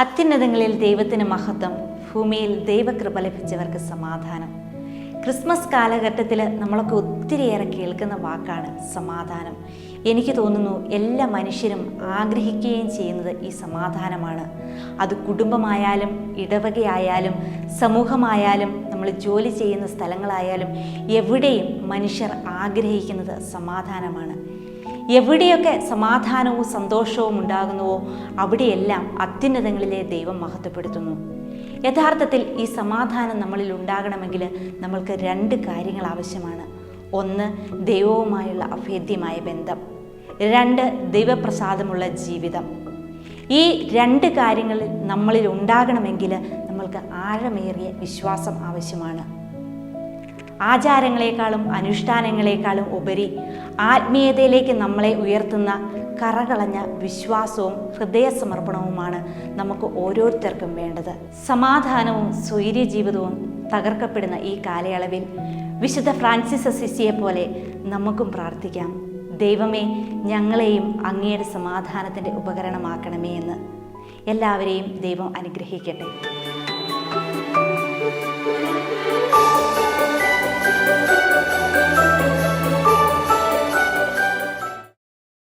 അത്യുന്നതങ്ങളിൽ ദൈവത്തിന് മഹത്വം ഭൂമിയിൽ ദൈവകൃപ ലഭിച്ചവർക്ക് സമാധാനം. ക്രിസ്മസ് കാലഘട്ടത്തിൽ നമ്മളൊക്കെ ഒത്തിരിയേറെ കേൾക്കുന്ന വാക്കാണ് സമാധാനം. എനിക്ക് തോന്നുന്നു എല്ലാ മനുഷ്യരും ആഗ്രഹിക്കുകയും ചെയ്യുന്നത് ഈ സമാധാനമാണ്. അത് കുടുംബമായാലും ഇടവകയായാലും സമൂഹമായാലും നമ്മൾ ജോലി ചെയ്യുന്ന സ്ഥലങ്ങളായാലും എവിടെയും മനുഷ്യർ ആഗ്രഹിക്കുന്നത് സമാധാനമാണ്. എവിടെയൊക്കെ സമാധാനവും സന്തോഷവും ഉണ്ടാകുന്നുവോ അവിടെയെല്ലാം അത്യുന്നതങ്ങളിലെ ദൈവം മഹത്വപ്പെടുത്തുന്നു. യഥാർത്ഥത്തിൽ ഈ സമാധാനം നമ്മളിൽ ഉണ്ടാകണമെങ്കിൽ നമ്മൾക്ക് രണ്ട് കാര്യങ്ങൾ ആവശ്യമാണ്. ഒന്ന് ദൈവവുമായുള്ള അഭേദ്യമായ ബന്ധം. രണ്ട് ദൈവപ്രസാദമുള്ള ജീവിതം. ഈ രണ്ട് കാര്യങ്ങൾ നമ്മളിൽ ഉണ്ടാകണമെങ്കിൽ നമ്മൾക്ക് ആഴമേറിയ വിശ്വാസം ആവശ്യമാണ്. ആചാരങ്ങളെക്കാളും അനുഷ്ഠാനങ്ങളെക്കാളും ഉപരി ആത്മീയതയിലേക്ക് നമ്മളെ ഉയർത്തുന്ന കറകളഞ്ഞ വിശ്വാസവും ഹൃദയസമർപ്പണവുമാണ് നമുക്ക് ഓരോരുത്തർക്കും വേണ്ടത്. സമാധാനവും സ്വൈര്യ ജീവിതവും തകർക്കപ്പെടുന്ന ഈ കാലയളവിൽ വിശുദ്ധ ഫ്രാൻസിസ് അസിസിയെ പോലെ നമുക്കും പ്രാർത്ഥിക്കാം. ദൈവമേ ഞങ്ങളെയും അങ്ങയുടെ സമാധാനത്തിന്റെ ഉപകരണമാക്കണമേ എന്ന് എല്ലാവരെയും ദൈവം അനുഗ്രഹിക്കട്ടെ.